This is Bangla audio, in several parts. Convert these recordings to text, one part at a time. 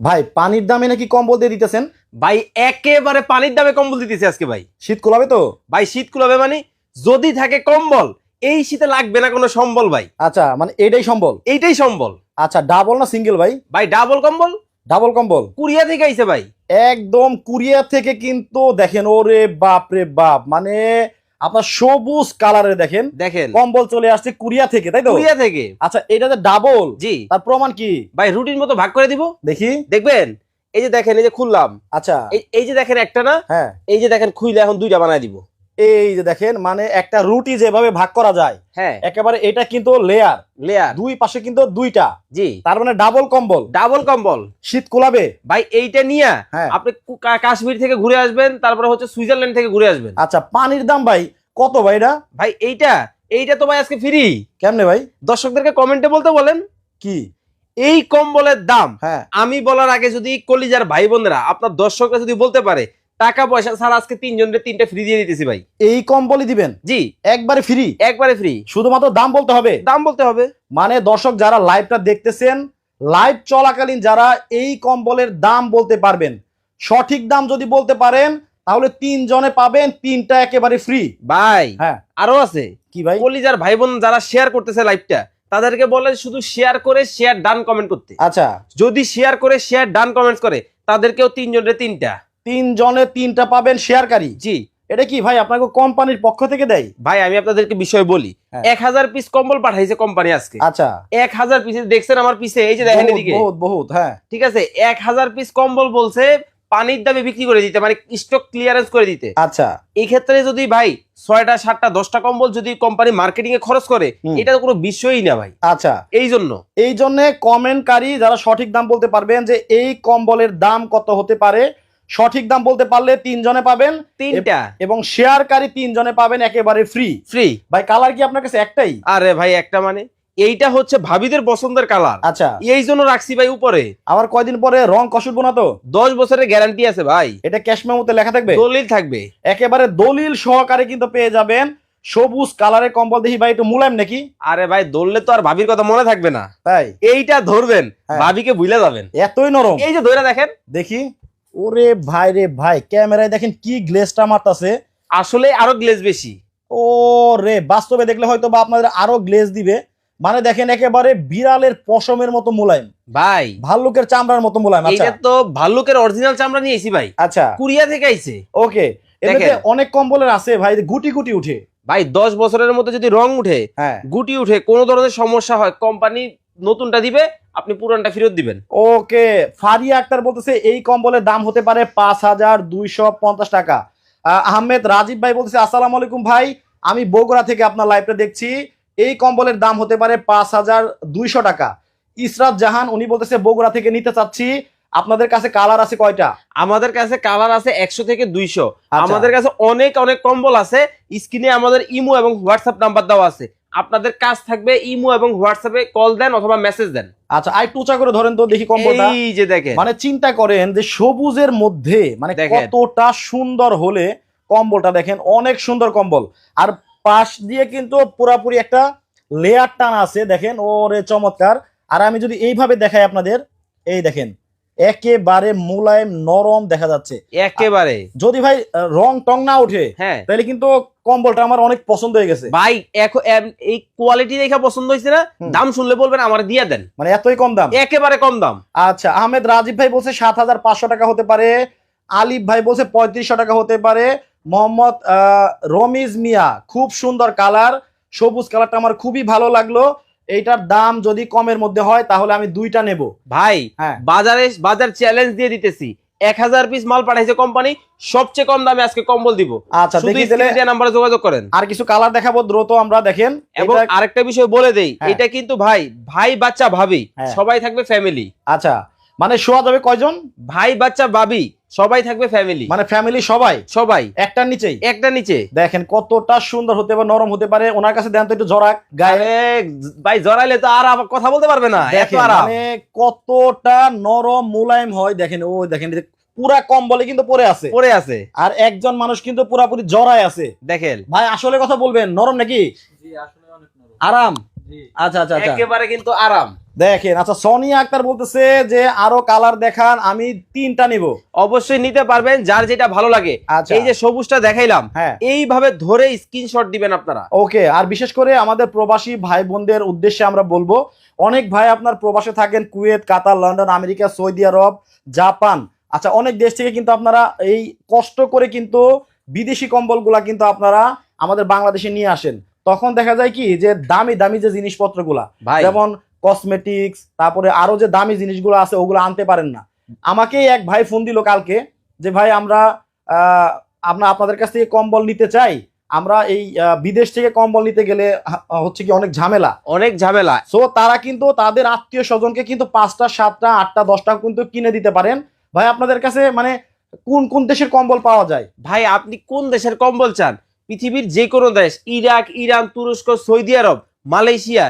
ভাই পানির দামে নাকি কম্বল দিয়ে দিতেছেন? ভাই একেবারে পানির দামে কম্বল দিতেছি আজকে ভাই। শীত কোলাবে তো? ভাই শীত কুলাবে মানে যদি থাকে কম্বল এই শীতে লাগবে না কোনো সম্বল ভাই। আচ্ছা মানে এটাই সম্বল? এইটাই সম্বল। আচ্ছা ডাবল না সিঙ্গেল ভাই? ভাই ডাবল কম্বল? ডাবল কম্বল? কুরিয়া থেকে আইছে ভাই। একদম কুরিয়া থেকে কিন্তু দেখেন ওরে বাপ রে বাপ মানে আপনার সবুজ কালারে দেখেন দেখেন। কম্বল চলে আসছে কুরিয়া থেকে তাই তো? কুরিয়া থেকে। আচ্ছা এটা যে ডাবল জি। তার প্রমাণ কি? ভাই রুটিন মতো ভাগ করে দিব। দেখি। দেখবেন? এই যে দেখেন এই যে খুললাম। আচ্ছা। এই এই যে দেখেন একটা না? হ্যাঁ। এই যে দেখেন খুইলে এখন দুইটা বানায় দিব। এই যে দেখেন মানে একটা রুটি যেভাবে ভাগ করা যায় হ্যাঁ। একেবারে এটা কিন্তু লেয়ার লেয়ার দুই পাশে কিন্তু দুইটা। জি। তার মানে ডাবল কম্বল। ডাবল কম্বল। শীত কোলাবে। ভাই এইটা নিয়ে হ্যাঁ। আপনি কাশ্মীর থেকে ঘুরে আসবেন তারপরে হচ্ছে সুইজারল্যান্ড থেকে ঘুরে আসবেন। আচ্ছা পানির দাম ভাই কত ভাই এটা? ভাই এইটা এইটা তো ভাই আজকে ফ্রি কেমনে ভাই? দর্শকদেরকে কমেন্টে বলতে বলেন। কি? এই কম্বলের দাম হ্যাঁ। আমি বলার আগে যদি কলিজার ভাই বোনেরা আপনার দর্শকরা যদি বলতে পারে টাকা পয়সা ছাড়া আজকে তিনজনের তিনটা ফ্রি দিয়ে দিতেছি ভাই। এই কম্বলই দিবেন? জি। একবারে ফ্রি একবারে ফ্রি শুধুমাত্র দাম বলতে হবে? দাম বলতে হবে। মানে দর্শক যারা লাইভটা দেখতেছেন লাইভ চলাকালীন যারা এই কম্বলের দাম বলতে পারবেন সঠিক দাম যদি বলতে পারেন তাহলে তিন জনে পাবেন তিনটা একেবারে ফ্রি ভাই হ্যাঁ। আরও আছে। কি ভাই? কলিজার ভাই বোন যারা শেয়ার করতেছে লাইভটা তাদেরকে বলে শুধু শেয়ার করে শেয়ার ডান কমেন্ট করতে। আচ্ছা। যদি শেয়ার করে শেয়ার ডান কমেন্টস করে তাদেরকেও তিনজনের তিনটা। তিন জনে তিনটা পাবেন শেয়ারকারী। জি। এটা কি ভাই আপনাকে কোম্পানির পক্ষ থেকে দেয়? ভাই আমি আপনাদেরকে বিষয় বলি। হ্যাঁ। এক হাজার পিস কম্বল পাঠাইছে কোম্পানি আজকে। আচ্ছা। এক হাজার পিস দেখছেন আমার পিছে এই যে দেখেন এদিকে। বহুত বহুত হ্যাঁ। ঠিক আছে? এক হাজার পিস কম্বল বলছে পানির দামে বিক্রি করে দিতে মানে স্টক ক্লিয়ারেন্স করে দিতে। আচ্ছা। এই ক্ষেত্রে যদি ভাই ছয়টা সাতটা দশটা কম্বল যদি কোম্পানি মার্কেটিং এ খরচ করে। এটা তো কোনো বিষয়ই না ভাই। আচ্ছা। এই জন্য। এই জন্য কমেন্টকারী যারা সঠিক দাম বলতে পারবেন যে এই কম্বলের দাম কত হতে পারে সঠিক দাম বলতে পারলে তিনজনে পাবেন। তিনটা? এবং শেয়ারকারী তিনজনে পাবেন একেবারে ফ্রি ফ্রি ভাই কালার কি আপনার কাছে একটাই? আরে ভাই একটা মানে? এইটা হচ্ছে ভাবিদের পছন্দের কালার আচ্ছা। এই জন্য রাখছি ভাই উপরে। আবার কয়দিন পরে রং কষুটবো না তো? দশ বছরের গ্যারান্টি আছে ভাই। এটা ক্যাশ মেমোতে লেখা থাকবে? দলিল থাকবে। একেবারে দলিল সহকারে কিন্তু পেয়ে যাবেন সবুজ কালারের কম্বল। দেখি ভাই একটু মুলায়ম নাকি? আরে ভাই দললে তো আর ভাবির কথা মনে থাকবে না। তাই? এইটা ধরবেন হ্যাঁ। ভাবিকে ভুলে যাবেন। এতই নরম। এই যে ধরে দেখেন দেখি। ওরে ভাই রে ভাই ক্যামেরায় দেখেন কি গ্লেসটা মারতাছে। আসলে আরও গ্লেজ বেশি। ও রে বাস্তবে দেখলে হয়তো বা আপনাদের আরও গ্লেজ দিবে। মানে দেখেন একেবারে বিড়ালের পশমের মতো মোলায়েম। ভাই। ভাল্লুকের চামড়ার মতো মোলায়েম আচ্ছা। এইটা তো ভাল্লুকের অরিজিনাল চামড়া নিয়েছি ভাই। আচ্ছা। কুরিয়া থেকে আইছে। ওকে দেখেন। অনেক কম্বলের আছে ভাই গুটি গুটি উঠে। ভাই দশ বছরের মধ্যে যদি রং উঠে হ্যাঁ। গুটি উঠে কোনো ধরনের সমস্যা হয় কোম্পানি নতুনটা দিবে, আপনি পুরানটা ফেরত দিবেন। ওকে, ফারিয়া আক্তার বলতেছে, এই কম্বলের দাম হতে পারে পাঁচ হাজার দুইশো পঞ্চাশ টাকা। আহমেদ রাজীব ভাই বলতেছে, আসসালাম আলাইকুম ভাই, আমি বগুড়া থেকে আপনার লাইভটা দেখছি। এই কম্বলের দাম হতে পারে পাঁচ হাজার দুইশো টাকা। ইসরাত জাহান, উনি বলতেছে, বগুড়া থেকে নিতে চাচ্ছি আপনাদের কাছে কালার আছে কয়টা? আমাদের কাছে কালার আছে একশো থেকে দুইশো। আচ্ছা। আমাদের কাছে অনেক অনেক কম্বল আছে। স্ক্রিনে আমাদের ইমো এবং হোয়াটসঅ্যাপ নাম্বার দেওয়া আছে। আপনাদের কাজ থাকবে ইমো এবং হোয়াটসঅ্যাপে কল দেন অথবা মেসেজ দেন। আচ্ছা আই টুচা করে ধরেন তো দেখি কম্বলটা। এই যে দেখেন। মানে চিন্তা করেন যে সবুজের মধ্যে মানে। কতটা সুন্দর হলে কম্বলটা দেখেন অনেক সুন্দর কম্বল। আর পাশ দিয়ে কিন্তু পুরাপুরি একটা লেয়ার টান আছে দেখেন ওরে চমৎকার। আর আমি যদি এইভাবে দেখাই আপনাদের এই দেখেন একেবারে মোলায়েম নরম দেখা যাচ্ছে। একেবারে। যদি ভাই রং টং না ওঠে হ্যাঁ। তাহলে কিন্তু কম্বলটা আমার অনেক পছন্দ হয়ে গেছে। ভাই এই কোয়ালিটি দেখা পছন্দ হয়েছে না দাম শুনলে বলবেন আমার দিয়ে দেন। মানে এতই কম দাম? একেবারে কম দাম। আচ্ছা আহমেদ রাজীব ভাই বলছে সাত হাজার পাঁচশো টাকা হতে পারে। আলিফ ভাই বলছে পঁয়ত্রিশশো টাকা হতে পারে। মোহাম্মদ আহ, রমিজ মিয়া খুব সুন্দর কালার সবুজ কালারটা আমার খুবই ভালো লাগল। এইটার দাম যদি কমের মধ্যে হয় তাহলে আমি দুইটা নেব। ভাই হ্যাঁ। বাজারে বাজার চ্যালেঞ্জ দিয়ে দিতেছি। এক হাজার পিস মাল পাঠাইছে কোম্পানি সবচেয়ে কম দামে আজকে কম্বল দিব। আচ্ছা নাম্বারে যোগাযোগ করেন। আর কিছু কালার দেখাবো দ্রুত আমরা দেখেন। এবং আরেকটা বিষয় বলে দেই হ্যাঁ। এটা কিন্তু ভাই ভাই বাচ্চা ভাবি হ্যাঁ। সবাই থাকবে ফ্যামিলি আচ্ছা মানে শোয়া যাবে কয়জন? ভাই বাচ্চা ভাবি সবাই থাকবে ফ্যামিলি মানে ফ্যামিলি সবাই? সবাই। একটার নিচেই? একটা নিচে। দেখেন কতটা সুন্দর হতে পারে নরম হতে পারে। ওনার কাছে দেন তো একটু জরাক গায়ে। ভাই জড়াইলে তো আর কথা বলতে পারবে না। এত দেখেন আরাম। মানে কতটা নরম মোলায়েম হয়। দেখেন ও দেখেন পুরা কম্বলে কিন্তু পরে আছে। পরে আছে। আর একজন মানুষ কিন্তু পুরাপুরি জড়ায় আছে। দেখেন। ভাই আসলে কথা বলবেন নরম নাকি? আরাম? আচ্ছা আচ্ছা আচ্ছা। একেবারে কিন্তু আরাম। দেখেন আচ্ছা সোনিয়া আক্তার বলতেছে যে আরও কালার দেখান আমি তিনটা নিব। অবশ্যই নিতে পারবেন যার যেটা ভালো লাগে। আচ্ছা। এই যে সবুজটা দেখাইলাম হ্যাঁ। এইভাবে ধরে স্ক্রিনশট দিবেন আপনারা। ওকে আর বিশেষ করে আমাদের প্রবাসী ভাই বোনদের উদ্দেশ্যে আমরা বলব অনেক ভাই আপনার প্রবাসে থাকেন Kuwait Qatar London America Saudi Arab Japan. আচ্ছা অনেক দেশ থেকে কিন্তু আপনারা এই কষ্ট করে কিন্তু বিদেশি কম্বলগুলা কিন্তু আপনারা আমাদের বাংলাদেশে নিয়ে আসেন। তখন দেখা যায় কি যে দামি দামি যে জিনিসপত্রগুলা যেমন কসমেটিক্স তারপরে আরও যে দামি জিনিসগুলো আছে ওগুলো আনতে পারেন না। আমাকেই এক ভাই ফোন দিল কালকে যে ভাই আমরা আমরা আপনাদের কাছ থেকে কম্বল নিতে চাই। আমরা এই বিদেশ থেকে কম্বল নিতে গেলে হচ্ছে কি অনেক ঝামেলা। অনেক ঝামেলা। সো তারা কিন্তু তাদের আত্মীয় স্বজনকে কিন্তু পাঁচটা সাতটা আটটা দশটা কিন্তু কিনে দিতে পারেন। ভাই আপনাদের কাছে মানে কোন কোন দেশের কম্বল পাওয়া যায়? ভাই আপনি কোন দেশের কম্বল চান? পৃথিবীর যে কোনো দেশ ইরাক ইরান তুরস্ক Saudi Arab Malaysia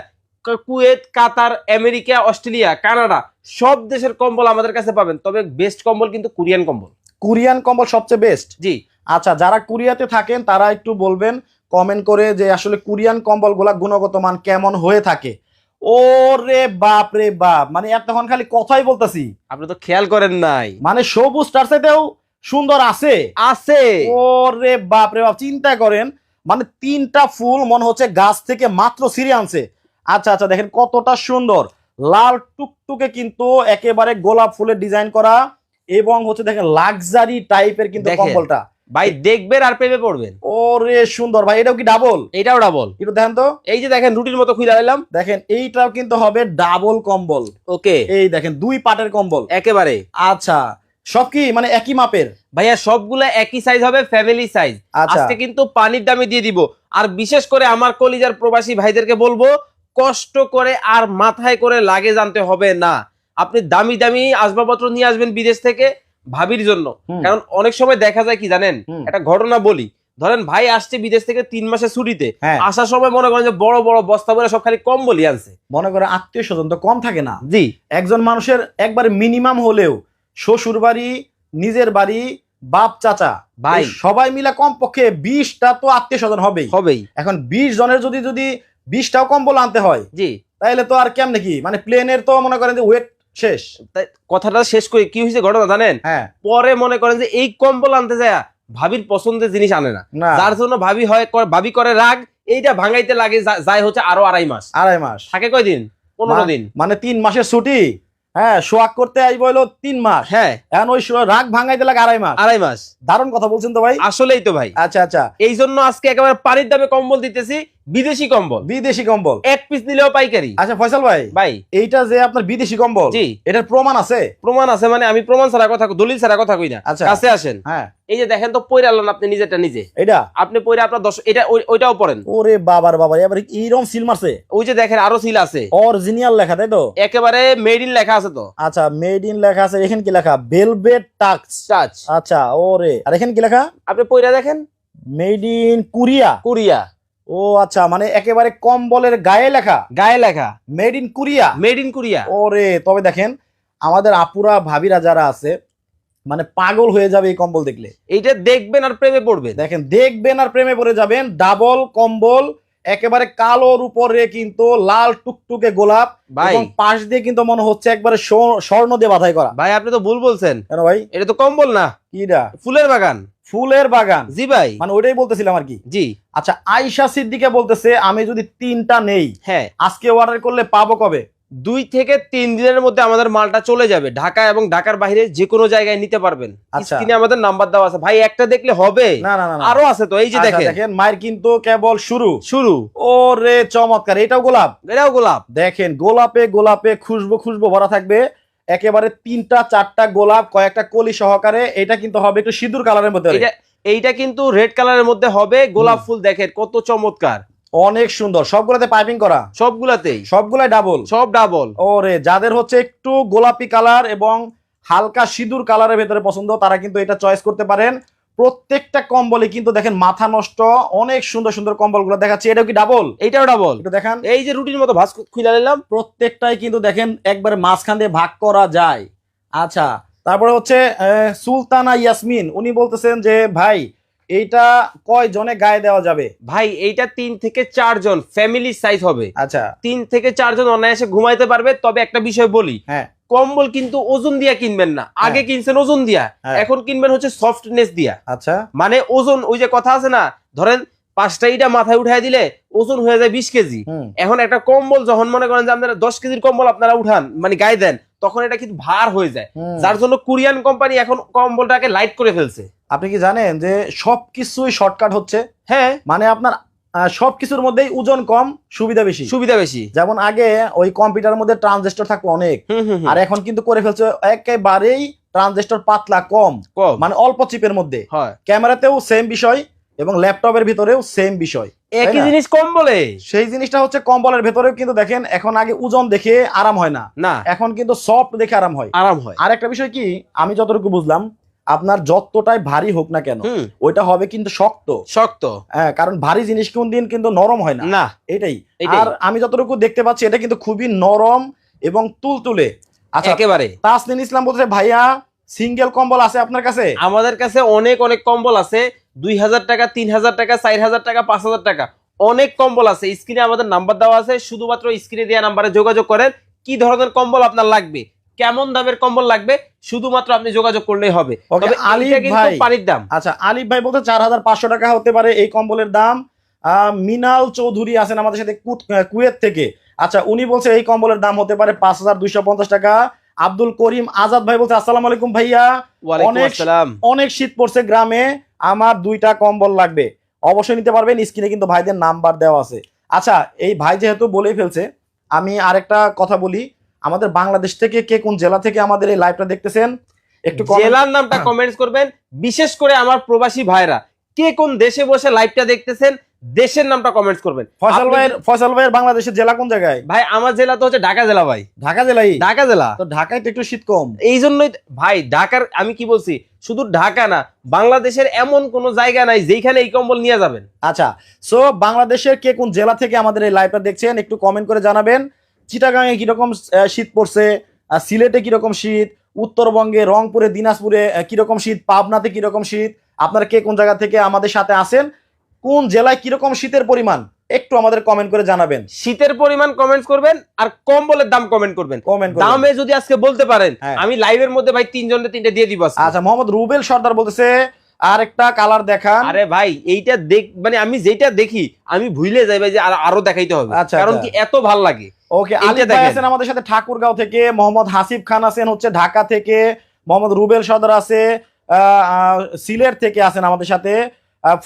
Kuwait Qatar America Australia Canada সব দেশের কম্বল আমাদের কাছে পাবেন। তবে বেস্ট কম্বল কিন্তু কোরিয়ান কম্বল। কোরিয়ান কম্বল সবচেয়ে বেস্ট জি। আচ্ছা যারা কোরিয়াতে থাকেন তারা একটু বলবেন কমেন্ট করে যে আসলে কোরিয়ান কম্বলগুলা গুণগত মান কেমন হয়ে থাকে। ওরে বাপ রে বাপ! মানে এতক্ষণ খালি কথাই বলতেছি। আপনি তো খেয়াল করেন নাই। মানে সবুজ তার সাথেও সুন্দর আছে। আছে। ওরে বাপ রে বাপ চিন্তা করেন মানে তিনটা ফুল মনে হচ্ছে গাছ থেকে মাত্র আনছে। আচ্ছা আচ্ছা দেখেন কতটা সুন্দর। লাল টুকটুকে কিন্তু একেবারে গোলাপ ফুলের ডিজাইন করা এবং হচ্ছে দেখেন লাক্সারি টাইপের কিন্তু। কম্বলটা। ভাই দেখবেন আর প্রেমে পড়বেন। ওরে সুন্দর। ভাই এটাও কি ডাবল এটাও ডাবল একটু দেখেন তো। এই যে দেখেন রুটির মতো খুলে দিলাম দেখেন এইটাও কিন্তু হবে ডাবল কম্বল। ওকে। এই দেখেন দুই পাটের কম্বল। একেবারে। আচ্ছা সব কি? মানে একই মাপের? ভাইয়া সবগুলা একই সাইজ হবে ফ্যামিলি সাইজ আচ্ছা। আজকে কিন্তু পানির দামে দিয়ে দিব। আর বিশেষ করে আমার কলিজার প্রবাসী ভাইদেরকে বলব কষ্ট করে আর মাথায় করে লাগে জানতে হবে না। আপনি দামি দামি আসবাবপত্র নিয়ে আসবেন বিদেশ থেকে ভাবির জন্য। কারণ অনেক সময় দেখা যায় কি জানেন? একটা ঘটনা বলি। ধরেন ভাই আসছে বিদেশ থেকে তিন মাসের ছুটিতে। হ্যাঁ। আসার সময় মনে করেন যে বড় বড় বস্তা ভরে সব খালি কম্বলই আনছে। মনে করে আত্মীয় স্বজন তো কম থাকে না। জি। একজন মানুষের একবার মিনিমাম হলেও শ্বশুর বাড়ি নিজের বাড়ি বাপ চাচা ভাই। সবাই মিলে কমপক্ষে বিশটা তো আত্মীয় স্বজন হবেই। হবেই। এখন বিশ জনের যদি যদি বিশটাও কম্বল আনতে হয়। জি। তাহলে তো আর কেমনে কি? মানে প্লেনের তো মনে করেন যে ওয়েট শেষ। কথাটা শেষ করে কি হয়েছে ঘটনা জানেন? হ্যাঁ। পরে মনে করেন যে এই কম্বল আনতে যায় ভাবির পছন্দের জিনিস আনে না। যার জন্য ভাবি হয় ভাবি করে রাগ এইটা ভাঙাইতে লাগে যায় হচ্ছে আরও আড়াই মাস। আড়াই মাস। থাকে কয়দিন পনেরো দিন। মানে তিন মাসের ছুটি? হ্যাঁ সোয়াগ করতে আইব হলো তিন মাস। হ্যাঁ। এখন ওই রাগ ভাঙাইতে লাগে আড়াই মাস। আড়াই মাস। দারুণ কথা বলছেন তো ভাই। আসলেই তো ভাই। আচ্ছা আচ্ছা। এই জন্য আজকে একেবারে পানির দামে কম্বল দিতেছি। বিদেশি কম্বল। বিদেশি কম্বল। এক পিস দিলেও পাইকারি। আচ্ছা ফয়সাল ভাই ভাই। এইটা যে আপনার বিদেশি কম্বল জি। এটার প্রমাণ আছে? প্রমাণ আছে মানে আমি প্রমাণ ছাড়া কথা দলিল ছাড়া কথা কই না। আচ্ছা। কাছে আসেন। হ্যাঁ। এই যে দেখেন তো পয়রা আপনি নিজেটা নিজে। এটা আপনি পয়রা আপনার দশ এটা ওইটাও পড়েন ওরে বাবার বাবা এবার এইরকম সিল মারছে? ওই যে দেখেন আরও সিল আছে। অরিজিনাল লেখা তাই তো? একেবারে মেড ইন লেখা আছে তো। আচ্ছা মেড ইন লেখা আছে এখানে কি লেখা? বেলভেট টাক্স টাচ আচ্ছা ওরে। আর এখানে কি লেখা? আপনি পয়রা দেখেন? মেড ইন কুরিয়া কোরিয়া ও আচ্ছা মানে একেবারে কম্বলের গায়ে লেখা? গায়ে লেখা। Made in Korea made in Korea ওরে তবে দেখেন আমাদের আপুরা ভাবিরা যারা আছে মানে পাগল হয়ে যাবে এই কম্বল দেখলে। এইটা দেখবেন আর প্রেমে পড়বে দেখেন দেখবেন আর প্রেমে পড়ে যাবেন ডাবল কম্বল একেবারে কালোর উপরে কিন্তু লাল টুকটুকে গোলাপ ভাই। এবং পাশ দিয়ে কিন্তু মনে হচ্ছে একবারে স্বর- স্বর্ণ দিয়ে বাধাই করা। ভাই আপনি তো ভুল বলছেন। কেন ভাই? এটা তো কম্বল না। কিটা ফুলের বাগান। ফুলের বাগান। জি ভাই। মানে ওইটাই বলতেছিলাম আর কি। জি। আচ্ছা আয়শা সিদ্দিকে বলতেছে আমি যদি তিনটা নেই হ্যাঁ। আজকে অর্ডার করলে পাবো কবে? দুই থেকে তিন দিনের মধ্যে আমাদের মালটা চলে যাবে। ঢাকা এবং ঢাকার বাইরে যে কোনো জায়গায় নিতে পারবেন। আচ্ছা। স্ক্রিনে আমাদের নাম্বার দেওয়া আছে। ভাই একটা দেখলে হবে? না না। আরও আছে তো এই যে আচ্ছা, দেখেন। দেখেন মায়ের কিন্তু কেবল শুরু। শুরু। ওরে চমৎকার। এটাও গোলাপ? এটাও গোলাপ। দেখেন গোলাপে গোলাপে খুশবু খুশবো ভরা থাকবে। একেবারে তিনটা চারটা গোলাপ কয়েকটা কলি সহকারে এটা কিন্তু হবে একটু সিঁদুর কালারের মধ্যে। এইটা কিন্তু রেড কালারের মধ্যে হবে গোলাপ ফুল দেখেন কত চমৎকার। অনেক সুন্দর। সবগুলাতে পাইপিং করা? সবগুলাতেই। সবগুলাই ডাবল সব ডাবল ওরে যাদের হচ্ছে একটু গোলাপি কালার এবং হালকা সিঁদুর কালারের ভেতরে পছন্দ তারা কিন্তু এটা চয়েস করতে পারেন। প্রত্যেকটা কম্বলে কিন্তু দেখেন মাথা নষ্ট অনেক সুন্দর সুন্দর কম্বলগুলো দেখাচ্ছে। এটাও কি ডাবল এইটাও ডাবল একটু দেখান। এই যে রুটির মতো ভাস খুলে নিলাম। প্রত্যেকটাই কিন্তু দেখেন একবার মাঝখান দিয়ে ভাগ করা যায়। আচ্ছা তারপরে হচ্ছে আহ, সুলতানা ইয়াসমিন উনি বলতেছেন যে ভাই এইটা কয় জনে গায়ে দেওয়া যাবে? ভাই এইটা তিন থেকে চারজন ফ্যামিলি সাইজ হবে। আচ্ছা। তিন থেকে চারজন অনায়াসে ঘুমাইতে পারবে তবে একটা বিষয় বলি। হ্যাঁ। কম্বল কিন্তু ওজন দিয়া কিনবেন না। আগে কিনছেন ওজন দিয়া হ্যাঁ। এখন কিনবেন হচ্ছে সফটনেস দিয়া। আচ্ছা। মানে ওজন ওই যে কথা আছে না ধরেন পাঁচটা ইটা মাথায় উঠাই দিলে ওজন হয়ে যায় বিশ কেজি। এখন একটা কম্বল যখন মনে করেন যে আপনারা দশ কেজির কম্বল আপনারা উঠান মানে গায়ে দেন তখন এটা কিন্তু ভার হয়ে যায়। যার জন্য কোরিয়ান কোম্পানি এখন কম্বলটাকে লাইট করে ফেলছে। আপনি কি জানেন যে সবকিছুই শর্টকাট হচ্ছে? হ্যাঁ। মানে আপনার সবকিছুর মধ্যেই ওজন কম সুবিধা বেশি। সুবিধা বেশি। যেমন আগে ওই কম্পিউটারের মধ্যে ট্রানজিস্টর থাকতো অনেক। আর এখন কিন্তু করে ফেলছে একেবারেই ট্রানজিস্টর পাতলা কম। মানে অল্প চিপের মধ্যে। ক্যামেরাতেও সেম বিষয় এবং ল্যাপটপের ভিতরেও সেম বিষয় একই জিনিস কম বলে? সেই জিনিসটা হচ্ছে কম্বলের ভেতরেও কিন্তু দেখেন এখন আগে ওজন দেখে আরাম হয় না। না। এখন কিন্তু সফট দেখে আরাম হয়। আরাম হয়। আর একটা বিষয় কি আমি যতটুকু বুঝলাম আপনার যতটাই ভারী হোক না কেন ওইটা হবে কিন্তু শক্ত। শক্ত। হ্যাঁ কারণ ভারী জিনিস কোন দিন কিন্তু নরম হয় না। না। এটাই। এটাই। আর আমি যতটুকু দেখতে পাচ্ছি এটা কিন্তু খুবই নরম এবং তুলতুলে। আচ্ছা একেবারে। তাসনিন ইসলাম বলছে ভাইয়া সিঙ্গেল কম্বল আছে আপনার কাছে? আমাদের কাছে অনেক অনেক কম্বল আছে। দুই হাজার টাকা তিন হাজার টাকা চার হাজার টাকা পাঁচ হাজার টাকা। অনেক কম্বল আছে। স্ক্রিনে আমাদের নাম্বার দেওয়া আছে। শুধুমাত্র স্ক্রিনে দেওয়া নাম্বারে যোগাযোগ করেন। কি ধরনের কম্বল আপনার লাগবে? কেমন দামের কম্বল লাগবে? শুধুমাত্র আপনি যোগাযোগ করলেই হবে। তবে আলিফ ভাই। পানির দাম। আচ্ছা আলিফ ভাই বলতে চার হাজার পাঁচশো টাকা হতে পারে এই কম্বলের দাম। আহ, মিনাল চৌধুরী আছেন আমাদের সাথে কুয়েত থেকে। আচ্ছা উনি বলছে এই কম্বলের দাম হতে পারে পাঁচ হাজার দুইশো পঞ্চাশ টাকা। আব্দুল করিম আজাদ ভাই বলছে আসসালামু আলাইকুম ভাইয়া। অনেক- অনেক শীত পড়ছে গ্রামে আমার দুইটা কম্বল লাগবে। অবশ্যই নিতে পারবেন স্ক্রিনে কিন্তু ভাইদের নাম্বার দেওয়া আছে। আচ্ছা এই ভাই যেহেতু বলেই ফেলছে আমি আরেকটা কথা বলি। আমাদের বাংলাদেশ থেকে কে কোন জেলা থেকে আমাদের এই লাইভটা দেখতেছেন? একটু জেলার নামটা কমেন্টস করবেন। বিশেষ করে আমার প্রবাসী ভাইরা কে কোন দেশে বসে লাইভটা দেখতেছেন? দেশের নামটা কমেন্টস করবেন। ফসল ভাইয়ের ফয়সাল ভাইয়ের বাংলাদেশের জেলা কোন জায়গায়? ভাই আমার জেলা তো হচ্ছে ঢাকা জেলা ভাই। ঢাকা জেলাই? ঢাকা জেলা। তো ঢাকায় তো একটু শীত কম। এই জন্যই ভাই ঢাকার আমি কি বলছি শুধু ঢাকা না বাংলাদেশের এমন কোন জায়গা নাই যেখানে এই কম্বল নিয়ে যাবেন। আচ্ছা সো বাংলাদেশের কে কোন জেলা থেকে আমাদের এই লাইভটা দেখছেন একটু কমেন্ট করে জানাবেন। চিটাগাঙে কীরকম শীত পড়ছে সিলেটে কীরকম শীত উত্তরবঙ্গে রংপুরে দিনাজপুরে কীরকম শীত পাবনাতে কীরকম শীত আপনারা কে কোন জায়গা থেকে আমাদের সাথে আসেন কোন জেলায় কীরকম শীতের পরিমাণ? একটু আমাদের কমেন্ট করে জানাবেন। শীতের পরিমাণ কমেন্ট করবেন আর কম্বলের দাম কমেন্ট করবেন। কমেন্ট দামে যদি আজকে বলতে পারেন হ্যাঁ। আমি লাইভের মধ্যে ভাই তিনজনের তিনটে দিয়ে দিব আচ্ছা মোহাম্মদ রুবেল সর্দার বলতেছে আর একটা কালার দেখান। আরে ভাই এইটা দেখ মানে আমি যেটা দেখি আমি ভুলে যাই ভাই যে আরও দেখাইতে হবে। আচ্ছা, কারণ আচ্ছা। কি এত ভালো লাগে। ওকে আলিফ ভাই আছেন আমাদের সাথে ঠাকুরগাঁও থেকে মোহাম্মদ হাসিব খান আছেন হচ্ছে ঢাকা থেকে মোহাম্মদ রুবেল সদর আছে সিলেট থেকে আছেন আমাদের সাথে।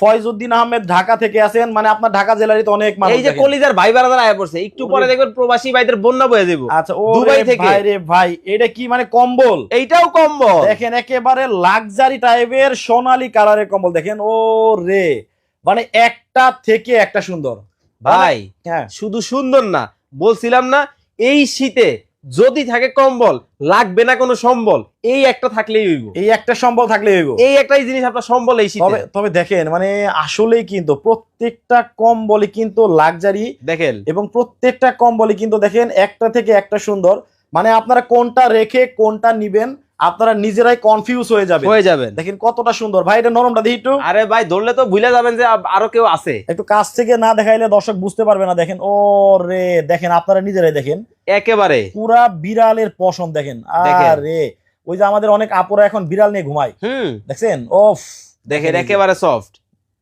ফয়জউদ্দিন আহমেদ ঢাকা থেকে আছেন মানে আপনার ঢাকা জেলারই তো অনেক মানুষ এই যে কলিজার ভাই বারাদার আয়া পড়ছে একটু পরে দেখবেন প্রবাসী ভাইদের বন্যা বয়ে যাব আচ্ছা ও দুবাই থেকে। ভাই রে ভাই এটা কি মানে কম্বল? এইটাও কম্বল। দেখেন একেবারে লাক্সারি টাইপের সোনালী কালারের কম্বল। দেখেন ও রে মানে একটা থেকে একটা সুন্দর। ভাই হ্যাঁ। শুধু সুন্দর না বলছিলাম না এই শীতে যদি থাকে কম্বল লাগবে না কোনো সম্বল এই একটা থাকলেই হইব। এই একটা সম্বল থাকলেই হইব। এই একটাই জিনিস আপনার সম্বল এই তবে তবে দেখেন মানে আসলেই কিন্তু প্রত্যেকটা কম্বলই কিন্তু লাক্সারি দেখেন। এবং প্রত্যেকটা কম্বলই কিন্তু দেখেন একটা থেকে একটা সুন্দর। মানে আপনারা কোনটা রেখে কোনটা নিবেন আপনারা নিজেরাই কনফিউজ হয়ে যাবে হয়ে যাবেন। দেখেন কতটা সুন্দর। ভাই এটা নরমটা দেখি একটু। আরে ভাই ধরলে তো ভুলে যাবেন যে আরও কেউ আছে। একটু কাছ থেকে না দেখাইলে দর্শক বুঝতে পারবে না দেখেন। ও রে দেখেন আপনারা নিজেরাই দেখেন। একেবারে। পুরা বিড়ালের পশম দেখেন। আরে ওই যে আমাদের অনেক আপুরা এখন বিড়াল নিয়ে ঘুমায়। হুম। দেখছেন? ওফ। দেখেন একেবারে সফট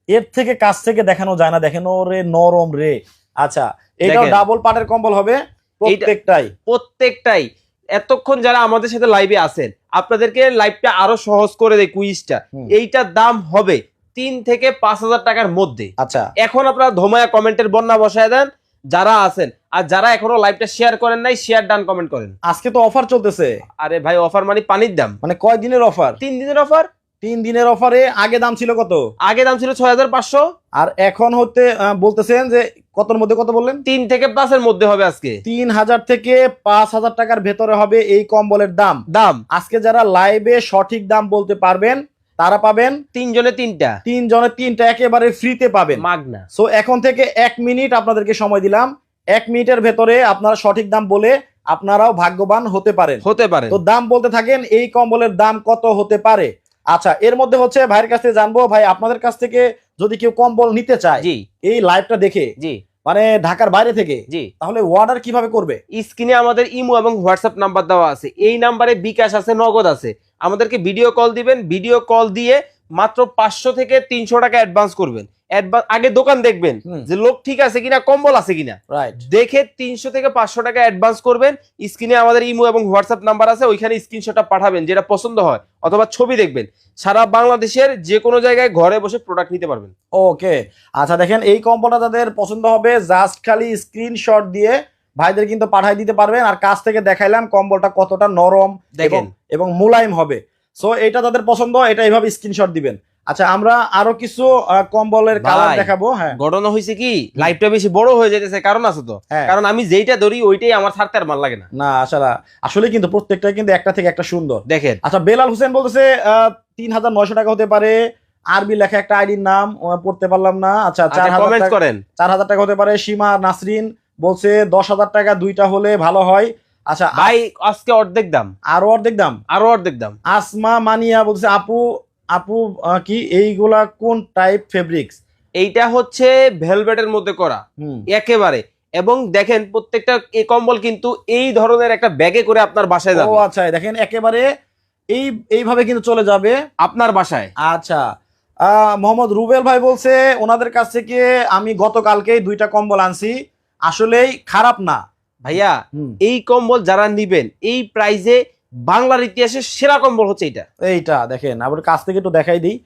এর থেকে কাছ থেকে দেখানো যায় না দেখেন। ও রে নরম রে। আচ্ছা এটাও। ডাবল পাটের কম্বল হবে প্রত্যেকটাই। প্রত্যেকটাই। এতক্ষণ যারা আমাদের সাথে লাইভে আছেন আপনাদেরকে লাইভটা আরও সহজ করে দেয় কুইজটা এইটার দাম হবে তিন থেকে পাঁচ হাজার টাকার মধ্যে। আচ্ছা। এখন আপনারা ধোমায়া কমেন্টের বন্যা বসায় দেন যারা আছেন। আর যারা এখনও লাইভটা শেয়ার করেন নাই শেয়ার ডান কমেন্ট করেন। আজকে তো অফার চলতেছে। আরে ভাই অফার মানে পানির দাম। মানে কয় দিনের অফার তিন দিনের অফার তিন দিনের অফারে আগে দাম ছিল কত? আগে দাম ছিল ছয় হাজার পাঁচশো। আর এখন হতে বলতেছেন যে কতর মধ্যে কত বললেন? তিন থেকে পাঁচের মধ্যে হবে আজকে। তিন হাজার থেকে পাঁচ হাজার টাকার ভেতরে হবে এই কম্বলের দাম। দাম। আজকে যারা লাইভে সঠিক দাম বলতে পারবেন তারা পাবেন তিনজনে তিনটা। তিন জনের তিনটা একেবারে ফ্রিতে পাবেন। মাগনা। সো এখন থেকে এক মিনিট আপনাদেরকে সময় দিলাম। এক মিনিটের ভেতরে আপনারা সঠিক দাম বলে আপনারাও ভাগ্যবান হতে পারেন। হতে পারে তো দাম বলতে থাকেন এই কম্বলের দাম কত হতে পারে? আচ্ছা এর মধ্যে হচ্ছে ভাইয়ের কাছ থেকে জানব ভাই আপনাদের কাছ থেকে যদি কেউ কম্বল নিতে চায় জি। এই লাইভটা দেখে জি। মানে ঢাকার বাইরে থেকে জি। তাহলে অর্ডার কীভাবে করবে? স্ক্রিনে আমাদের ইমো এবং হোয়াটসঅ্যাপ নাম্বার দেওয়া আছে। এই নাম্বারে বিকাশ আছে নগদ আছে। আমাদেরকে ভিডিও কল দিবেন ভিডিও কল দিয়ে মাত্র পাঁচশো থেকে তিনশো টাকা অ্যাডভান্স করবেন। আগে দোকান দেখবেন। যে লোক ঠিক আছে কিনা কম্বল আছে কিনা। দেখে তিনশো থেকে পাঁচশো টাকা অ্যাডভান্স করবেন। স্ক্রিনে আমাদের ইমো এবং হোয়াটসঅ্যাপ নাম্বার আছে ওইখানে স্ক্রিনশটটা পাঠাবেন যেটা পছন্দ হয় অথবা ছবি দেখবেন। সারা বাংলাদেশের যে কোনো জায়গায় ঘরে বসে প্রোডাক্ট নিতে পারবেন। ওকে আচ্ছা দেখেন এই কম্বলটা তাদের পছন্দ হবে জাস্ট খালি স্ক্রিনশট দিয়ে ভাইদের কিন্তু পাঠাই দিতে পারবেন। আর কাছ থেকে দেখাইলাম কম্বলটা কতটা নরম দেখেন। এবং- মোলায়েম হবে। সো এটা তাদের পছন্দ এটা এইভাবে স্ক্রিনশট দিবেন। আচ্ছা আমরা আরও কিছু কম্বলের কালার দেখাবো হ্যাঁ। ঘটনা হয়েছে কি? লাইফটা বেশি বড় হয়ে যেতেছে কারণ আছে তো। হ্যাঁ। কারণ আমি যেইটা ধরি ওইটাই আমার ছাড়তে আর ভালো লাগে না। না আসলে আসলে কিন্তু প্রত্যেকটা কিন্তু একটা থেকে একটা সুন্দর। দেখেন। আচ্ছা বেলাল হোসেন বলতেছে তিন হাজার নয়শো টাকা হতে পারে আরবি লেখা একটা আইডির নাম পড়তে পারলাম না। আচ্ছা চার হাজার করেন। চার হাজার টাকা হতে পারে সীমা নাসরিন বলছে দশ হাজার টাকা দুইটা হলে ভালো হয়। আচ্ছা ভাই আজকে অর্ধেক দাম। আরও অর্ধেক দাম? আরও অর্ধেক দাম। আসমা মানিয়া বলছে আপু আপু কি এইগুলা কোন টাইপ ফেব্রিক্স এইটা হচ্ছে ভেলভেটের মধ্যে করা। একেবারে। এবং দেখেন প্রত্যেকটা এই কম্বল কিন্তু এই ধরনের একটা ব্যাগে করে আপনার বাসায় ও যাবে আচ্ছা দেখেন একেবারে এই এইভাবে কিন্তু চলে যাবে। আপনার বাসায়। আচ্ছা আহ, মোহাম্মদ রুবেল ভাই বলছে ওনাদের কাছ থেকে আমি গতকালকেই দুইটা কম্বল আনছি। আসলেই খারাপ না। ভাইয়া এই কম্বল যারা নিবেন এই প্রাইজে বাংলার ইতিহাসের সেরা কম্বল হচ্ছে এটা এইটা দেখেন আবার কাছ থেকে একটু দেখাই দিই।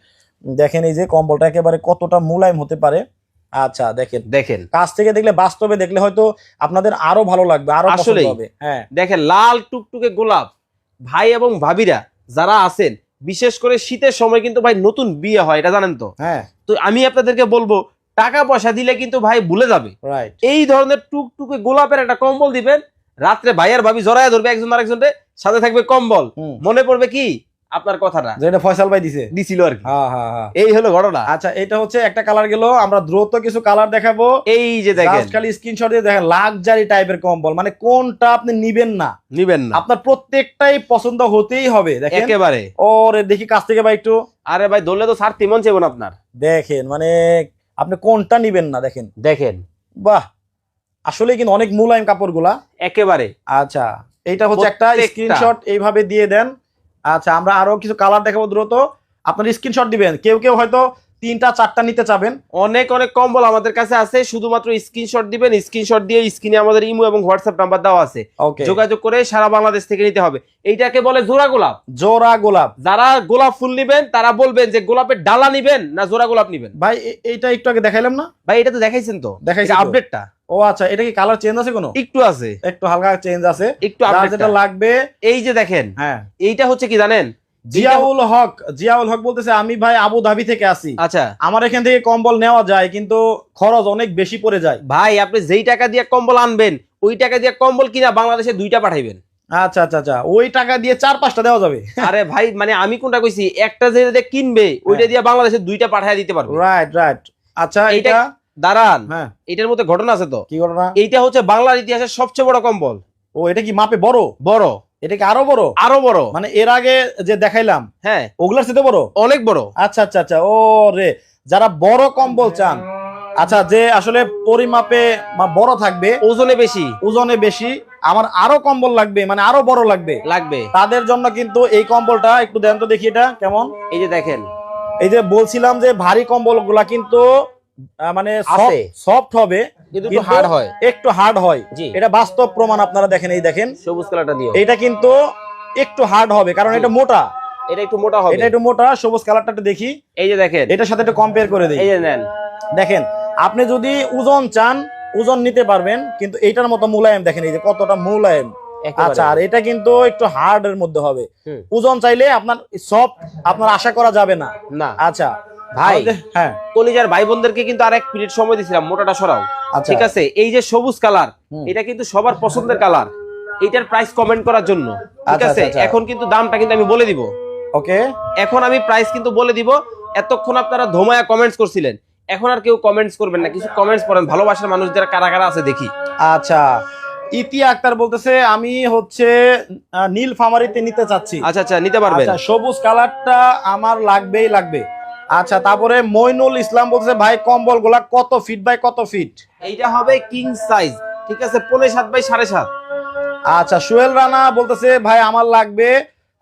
দেখেন এই যে কম্বলটা একেবারে কতটা মুলায়ম হতে পারে। আচ্ছা দেখেন। দেখেন। কাছ থেকে দেখলে বাস্তবে দেখলে হয়তো আপনাদের আরও ভালো লাগবে আরও। হবে হ্যাঁ। দেখেন লাল টুকটুকে গোলাপ। ভাই এবং ভাবিরা যারা আছেন বিশেষ করে শীতের সময় কিন্তু ভাই নতুন বিয়ে হয় এটা জানেন তো? হ্যাঁ। তো আমি আপনাদেরকে বলব টাকা পয়সা দিলে কিন্তু ভাই ভুলে যাবে। রাইট এই ধরনের টুকটুকে গোলাপের একটা কম্বল দিবেন রাত্রে ভাইয়ার ভাবি জড়ায় ধরবে একজন আরেকজনকে সাথে থাকবে কম্বল। মনে পড়বে কি? আপনার কথাটা। যেটা ফয়সাল ভাই দিছে। দিছিল আর কি। হ্যাঁ হ্যাঁ হ্যাঁ। এই হলো ঘটনা। আচ্ছা এটা হচ্ছে একটা কালার গেল আমরা দ্রুত কিছু কালার দেখাবো। এই যে দেখেন। খালি স্ক্রিনশট দিয়ে দেখেন লাক্সারি টাইপের কম্বল। মানে কোনটা আপনি নিবেন না। নিবেন না। আপনার প্রত্যেকটাই পছন্দ হতেই হবে দেখেন। একেবারে। ওরে দেখি কাছ থেকে ভাই একটু। আরে ভাই ধরলে তো সার তিমন চেবন আপনার। দেখেন মানে আপনি কোনটা নিবেন না দেখেন। দেখেন। বাহ! আসলে কিন্তু অনেক মুলায়ম কাপড়গুলা। একেবারে। আচ্ছা। এইটা হচ্ছে একটা। স্ক্রিনশট এইভাবে দিয়ে দেন। আচ্ছা আমরা আরও কিছু কালার দেখাবো দ্রুত। আপনার স্ক্রিনশট দিবেন। কেউ কেউ হয়তো তিনটা চারটা নিতে চাবেন। অনেক অনেক কম্বল আমাদের কাছে আছে। শুধুমাত্র স্ক্রিনশট দিবেন। স্ক্রিনশট দিয়ে স্ক্রিনে আমাদের ইমো এবং হোয়াটসঅ্যাপ নাম্বার দেওয়া আছে। ওকে যোগাযোগ করে সারা বাংলাদেশ থেকে নিতে হবে। এইটাকে বলে জোড়া গোলাপ। জোড়া গোলাপ। যারা গোলাপ ফুল নিবেন তারা বলবেন যে গোলাপের ডালা নিবেন না জোড়া গোলাপ নিবেন। ভাই এইটা একটু আগে দেখাইলাম না? ভাই এটা তো দেখাইছেন তো? দেখাইছি তো। আপডেটটা ও আচ্ছা এটা কি কালার চেঞ্জ আছে কোনো? একটু আছে। একটু হালকা চেঞ্জ আছে। একটু যেটা লাগবে এই যে দেখেন হ্যাঁ। এইটা হচ্ছে কি জানেন? জিয়াউল হক জিয়াউল হক বলতেছে আমি ভাই আবু ধাবি থেকে আসি। আচ্ছা। আমার এখান থেকে কম্বল নেওয়া যায় কিন্তু খরচ অনেক বেশি পড়ে যায়। ভাই আপনি যেই টাকা দিয়ে কম্বল আনবেন ওই টাকা দিয়ে কম্বল কিনা বাংলাদেশে দুইটা পাঠাইবেন। আচ্ছা আচ্ছা আচ্ছা। ওই টাকা দিয়ে চার পাঁচটা দেওয়া যাবে। আরে ভাই মানে আমি কোনটা কইছি একটা যে কিনবে ওইটা হ্যাঁ। দিয়ে বাংলাদেশে দুইটা পাঠায় দিতে পারবে। রাইট রাইট আচ্ছা এটা দাঁড়ান। হ্যাঁ। এটার মধ্যে ঘটনা আছে তো। কি ঘটনা? এইটা হচ্ছে বাংলার ইতিহাসের সবচেয়ে বড় কম্বল। ও এটা কি মাপে বড়? বড়। এটা কি আরও বড়? আরও বড়। মানে এর আগে যে দেখাইলাম হ্যাঁ। ওগুলার সাথে বড়? অনেক বড়। আচ্ছা আচ্ছা আচ্ছা। ও রে যারা বড় কম্বল চান আচ্ছা যে আসলে পরিমাপে বা বড় থাকবে ওজনে বেশি। ওজনে বেশি আমার আরও কম্বল লাগবে মানে আরও বড় লাগবে। লাগবে। তাদের জন্য কিন্তু এই কম্বলটা একটু দেন তো দেখি এটা কেমন। এই যে দেখেন। এই যে বলছিলাম যে ভারী কম্বলগুলা কিন্তু মানে সফট হবে কিন্তু হার্ড হয়। একটু হার্ড হয়। এটা বাস্তব প্রমাণ আপনারা দেখেন এই দেখেন। সবুজ কালারটা দিও। এটা কিন্তু একটু হার্ড হবে কারণ এটা মোটা। এটা একটু মোটা হবে। এটা একটু মোটা সবুজ কালারটা একটু দেখি। এই যে দেখেন। এটার সাথে একটু কম্পেয়ার করে দিই এই যে নেন। দেখেন আপনি যদি ওজন চান ওজন নিতে পারবেন কিন্তু এইটার মতো মুলায়ম দেখেন এই যে কতটা মুলায়ম। আচ্ছা আর এটা কিন্তু একটু হার্ড এর মধ্যে হবে। ওজন চাইলে আপনার সব আপনার আশা করা যাবে না। না। আচ্ছা ভাই। হ্যাঁ। কলিজার ভাই বোনদেরকে কিন্তু আর এক মিনিট সময় দিছিলাম মোটাটা সরাও। আচ্ছা। ঠিক আছে? এই যে সবুজ কালার এটা কিন্তু সবার পছন্দের কালার। এইটার প্রাইস কমেন্ট করার জন্য। ঠিক আচ্ছা, আছে? আচ্ছা। এখন কিন্তু দামটা কিন্তু আমি বলে দিব। ওকে। এখন আমি প্রাইস কিন্তু বলে দিব। এতক্ষণ আপনারা ধোমায়া কমেন্টস করছিলেন। এখন আর কেউ কমেন্টস করবেন না। কিছু কমেন্টস করেন ভালোবাসার মানুষ যারা কারা কারা আছে দেখি। আচ্ছা। ইতি আক্তার বলতেছে আমি হচ্ছে নীল ফামারিতে নিতে চাচ্ছি। আচ্ছা আচ্ছা নিতে পারবেন। আচ্ছা সবুজ কালারটা আমার লাগবেই লাগবে। আচ্ছা তারপরে মইনুল ইসলাম বলতেছে ভাই কম্বলগুলা কত ফিট বাই কত ফিট এইটা হবে কিং সাইজ ঠিক আছে? পনেরো সাত বাই সাড়ে সাত। আচ্ছা সোহেল রানা বলতেছে ভাই আমার লাগবে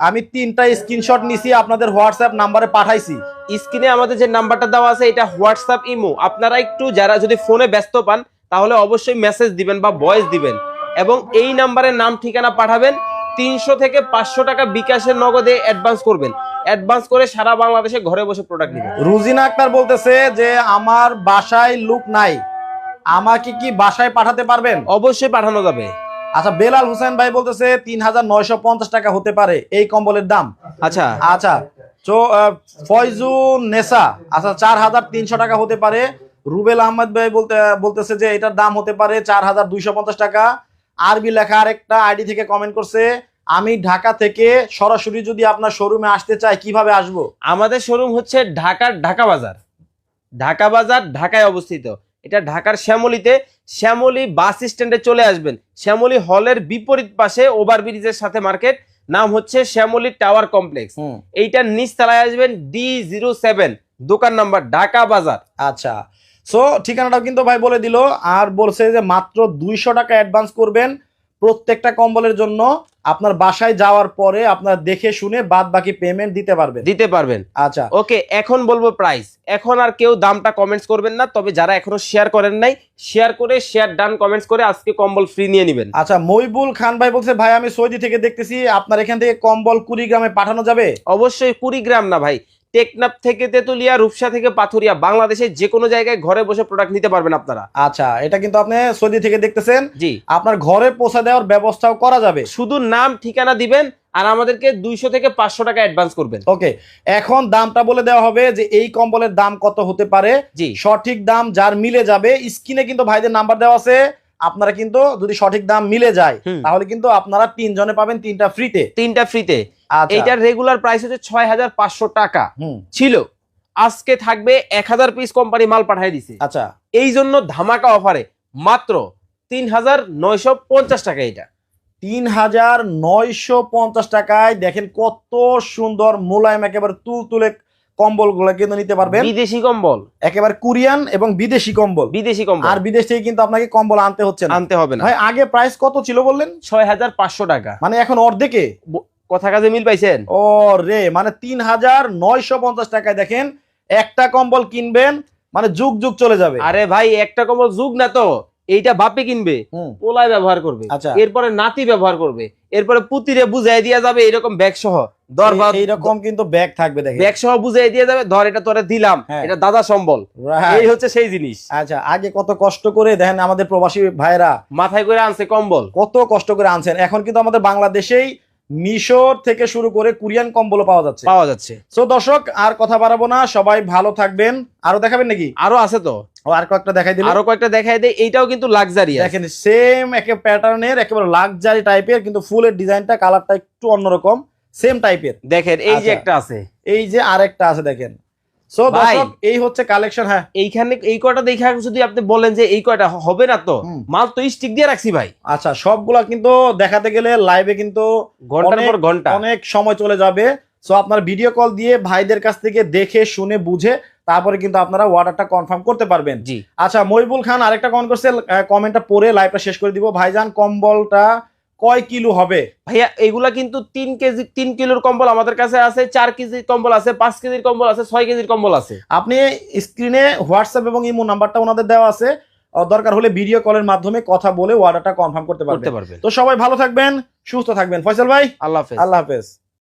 আমি তিনটা স্ক্রিনশট নিছি আপনাদের হোয়াটসঅ্যাপ নাম্বারে পাঠাইছি। স্ক্রিনে আমাদের যে নাম্বারটা দেওয়া আছে এটা হোয়াটসঅ্যাপ ইমো। আপনারা একটু যারা যদি ফোনে ব্যস্ত পান তাহলে অবশ্যই মেসেজ দিবেন বা ভয়েস দিবেন। এবং এই নাম্বারে নাম ঠিকানা পাঠাবেন তিনশো থেকে পাঁচশো টাকা বিকাশের নগদে অ্যাডভান্স করবেন। অ্যাডভান্স করে সারা বাংলাদেশে ঘরে বসে প্রোডাক্ট নেবেন রুজিনা আক্তার বলতেছে যে আমার বাসায় লুক নাই। আমাকে কি বাসায় পাঠাতে পারবেন? অবশ্যই পাঠানো যাবে। আচ্ছা বেলাল হোসেন ভাই বলতেছে তিন হাজার নয়শো পঞ্চাশ টাকা হতে পারে এই কম্বলের দাম। আচ্ছা। আচ্ছা তো নেসা আচ্ছা চার হাজার তিনশো টাকা হতে পারে। রুবেল আহমেদ ভাই বলতে বলতেছে যে এটার দাম হতে পারে চার হাজার দুইশো পঞ্চাশ টাকা। আরবি লেখা আরেকটা আইডি থেকে কমেন্ট করছে আমি ঢাকা থেকে সরাসরি যদি আপনার শোরুমে আসতে চাই কীভাবে আসব? আমাদের শোরুম হচ্ছে ঢাকার ঢাকা বাজার। ঢাকা বাজার ঢাকায় অবস্থিত। এটা ঢাকার শ্যামলীতে। শ্যামলী বাস স্ট্যান্ডে চলে আসবেন। শ্যামলী হলের বিপরীত পাশে ওভারব্রিজের সাথে মার্কেট। নাম হচ্ছে শ্যামলী টাওয়ার কমপ্লেক্স। এইটার নিচ তলায় আসবেন ডি জিরো সেভেন দোকান নাম্বার ঢাকা বাজার। আচ্ছা। সো ঠিকানাটাও কিন্তু ভাই বলে দিল। আর বলছে যে মাত্র দুইশো টাকা অ্যাডভান্স করবেন। প্রত্যেকটা কম্বলের জন্য আপনার বাসায় যাওয়ার পরে আপনার দেখে শুনে বাদ বাকি পেমেন্ট দিতে পারবেন। দিতে পারবেন। আচ্ছা। ওকে এখন বলব প্রাইস এখন আর কেউ দামটা কমেন্টস করবেন না তবে যারা এখনও শেয়ার করেন নাই শেয়ার করে শেয়ার ডান কমেন্টস করে আজকে কম্বল ফ্রি নিয়ে নেবেন। আচ্ছা মইবুল খান ভাই বলছে ভাই আমি সৌদি থেকে দেখতেছি আপনার এখান থেকে কম্বল কুড়ি গ্রামে পাঠানো যাবে? অবশ্যই কুড়ি গ্রাম না ভাই টেকনাফ থেকে তেতুলিয়া রূপসা থেকে পাথুরিয়া বাংলাদেশে যে কোনো জায়গায় ঘরে বসে প্রোডাক্ট নিতে পারবেন আপনারা। আচ্ছা এটা কিন্তু আপনি সৌদি থেকে দেখতেছেন। জি। আপনার ঘরে পৌঁছে দেওয়ার ব্যবস্থাও করা যাবে। শুধু নাম ঠিকানা দিবেন আর আমাদেরকে দুইশো থেকে পাঁচশো টাকা অ্যাডভান্স করবেন। ওকে এখন দামটা বলে দেওয়া হবে যে এই কম্বলের দাম কত হতে পারে। জি। সঠিক দাম যার মিলে যাবে স্ক্রিনে কিন্তু ভাইদের নাম্বার দেওয়া আছে। আপনারা কিন্তু যদি সঠিক দাম মিলে যায় তাহলে কিন্তু আপনারা তিনজনে পাবেন তিনটা ফ্রিতে তিনটা ফ্রিতে আচ্ছা। এইটার রেগুলার প্রাইস হচ্ছে ছয় হাজার পাঁচশো টাকা। হুম। ছিল। আজকে থাকবে এক হাজার পিস কোম্পানি মাল পাঠিয়ে দিছে। আচ্ছা। এই জন্য ধামাকা অফারে মাত্র তিন হাজার নয়শো পঞ্চাশ টাকা এটা তিন হাজার নয়শো পঞ্চাশ টাকায় দেখেন কত সুন্দর মোলায়েম একেবারে তুল তুলে কম্বলগুলো কিন্তু নিতে পারবেন। বিদেশি কম্বল। একেবারে কোরিয়ান এবং বিদেশি কম্বল। বিদেশি কম্বল। আর বিদেশ থেকে কিন্তু আপনাকে কম্বল আনতে হচ্ছে না। আনতে হবে না। ভাই আগে প্রাইস কত ছিল বললেন? ছয় হাজার পাঁচশো টাকা। মানে এখন অর্ধেকে। কথা কাজে মিল পাইছেন? ও রে মানে তিন হাজার নয়শো পঞ্চাশ টাকায় দেখেন একটা কম্বল কিনবেন মানে যুগ যুগ চলে যাবে। আরে ভাই একটা কম্বল যুগ না তো। এইটা বাপে কিনবে পোলায় ব্যবহার করবে আচ্ছা। এরপরে নাতি ব্যবহার করবে এরপরে পুতিরে বুঝাই দিয়া যাবে এরকম ব্যাগ সহ। ধর এইরকম কিন্তু ব্যাগ থাকবে দেখেন। ব্যাগ সহ বুঝাই দিয়ে যাবে ধর এটা তোরে দিলাম হ্যাঁ। এটা দাদা সম্বল. এই হচ্ছে সেই জিনিস। আচ্ছা আগে কত কষ্ট করে দেখেন আমাদের প্রবাসী ভাইরা মাথায় করে আনছে কম্বল। কত কষ্ট করে আনছেন। এখন কিন্তু আমাদের বাংলাদেশেই মিশর থেকে শুরু করে কোরিয়ান কম্বল পাওয়া যাচ্ছে। পাওয়া যাচ্ছে। তো দর্শক আর কথা বাড়াবো না সবাই ভালো থাকবেন। আরও দেখাবেন নাকি? আরও আছে তো। আর কয়েকটা দেখাই দিই আরও কয়েকটা দেখাই দিই এইটাও কিন্তু লাক্সারি দেখেন সেম একে প্যাটার্নের একেবারে লাক্সারি টাইপের কিন্তু ফুলের ডিজাইনটা কালারটা একটু অন্যরকম সেম টাইপের দেখেন এই যে আচ্ছা। একটা আছে। এই যে আরেকটা আছে দেখেন। সো ভাই। দর্শক এই হচ্ছে কালেকশন হ্যাঁ। এইখানে এই কয়টা দেখে যদি আপনি বলেন যে এই কয়টা হবে না তো? মাল তো স্টিক দিয়ে রাখছি ভাই। আচ্ছা সবগুলা কিন্তু দেখাতে গেলে লাইভে কিন্তু ঘণ্টার অনেক- পর ঘণ্টা। অনেক সময় চলে যাবে। সো আপনার ভিডিও কল দিয়ে ভাইদের কাছ থেকে দেখে শুনে বুঝে তারপরে কিন্তু আপনারা অর্ডারটা কনফার্ম করতে পারবেন। জি। আচ্ছা মহিবুল খান আরেকটা কমেন্ট করছে কমেন্টটা পড়ে লাইভটা শেষ করে দিব। ভাইজান কম্বলটা কয় কিলো হবে? ভাইয়া এগুলা কিন্তু তিন কেজি তিন কিলোর কম্বল আমাদের কাছে আছে চার কেজির কম্বল আছে পাঁচ কেজির কম্বল আছে ছয় কেজির কম্বল আছে। আপনি স্ক্রিনে হোয়াটসঅ্যাপ এবং ইমো নাম্বারটা ওনাদের দেওয়া আছে। দরকার হলে ভিডিও কলের মাধ্যমে কথা বলে অর্ডারটা কনফার্ম করতে পারবেন। তো সবাই ভালো থাকবেন সুস্থ থাকবেন। ফয়সাল ভাই আল্লাহ হাফেজ। আল্লাহ হাফেজ।